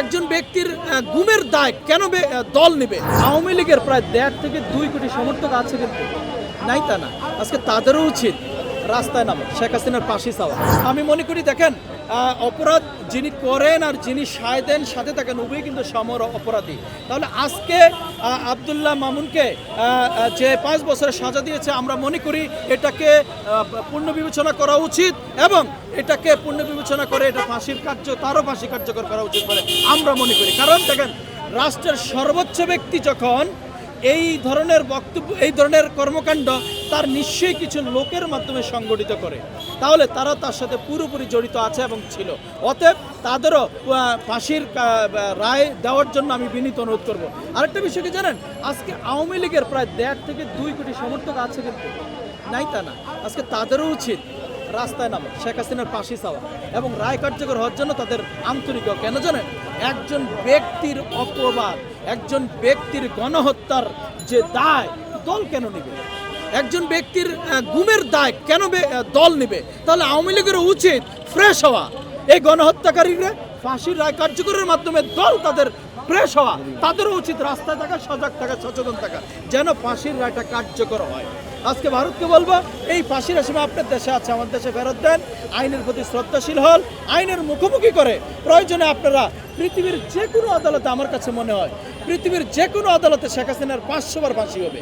একজন ব্যক্তির গুমের দায় কেন দল নেবে? আওয়ামী লীগের প্রায় দেড় থেকে দুই কোটি সমর্থক আছে কিন্তু নাই তা না। আজকে তাদেরও উচিত রাস্তায় নামা, শেখ হাসিনার পাশে চাওয়া। আমি মনে করি, দেখেন অপরাধ যিনি করেন আর যিনি সায় দেন, সাথে থাকেন উভয় কিন্তু সমর অপরাধী। তাহলে আজকে আবদুল্লাহ মামুনকে যে পাঁচ বছরের সাজা দিয়েছে, আমরা মনে করি এটাকে পূর্ণ বিবেচনা করা উচিত এবং এটাকে পূর্ণ বিবেচনা করে এটা ফাঁসির কার্য, তারও ফাঁসি কার্যকর করা উচিত বলে আমরা মনে করি। কারণ দেখেন, রাষ্ট্রের সর্বোচ্চ ব্যক্তি যখন এই ধরনের বক্তব্য, এই ধরনের কর্মকাণ্ড তার নিশ্চয়ই কিছু লোকের মাধ্যমে সংগঠিত করে। তাহলে তারা তার সাথে পুরোপুরি জড়িত আছে এবং ছিল। অতএব তাদেরও ফাঁসির রায় দেওয়ার জন্য আমি বিনীত অনুরোধ করব। আরেকটা বিষয় কি জানেন? আজকে আওয়ামী লীগের প্রায় দেড় থেকে দুই কোটি সমর্থক আছে কিন্তু। নাই তা না। আজকে তাদেরও উচিত রাস্তায় নামো। শেখ হাসিনার পাশে চাওয়া এবং রায় কার্যকর হওয়ার জন্য তাদের আন্তরিক কেন জানেন? একজন ব্যক্তির অপবাদ, একজন ব্যক্তির গণহত্যার যে দায়, দল কেন নেবে? একজন ব্যক্তির গুমের দায় কেন দল নেবে? তাহলে আওয়ামী লীগের উচিত ফ্রেশ হওয়া। এই গণহত্যাকারীরা ফাঁসির রায় কার্যকরের মাধ্যমে দল তাদের ফ্রেশ হওয়া। তাদেরও উচিত রাস্তায় থাকা, সজাগ থাকা, সচেতন থাকা, যেন ফাঁসির রায়টা কার্যকর হয়। আজকে ভারতকে বলব, এই ফাঁসির আসামি আপনার দেশে আছে, আমার দেশে ফেরত দেন। আইনের প্রতি শ্রদ্ধাশীল হল আইনের মুখোমুখি করে প্রয়োজনে আপনারা পৃথিবীর যে কোনো আদালতে, আমার কাছে মনে হয়, পৃথিবীর যে কোনো আদালতে শেখ হাসিনার পাঁচশোবার ফাঁসি হবে।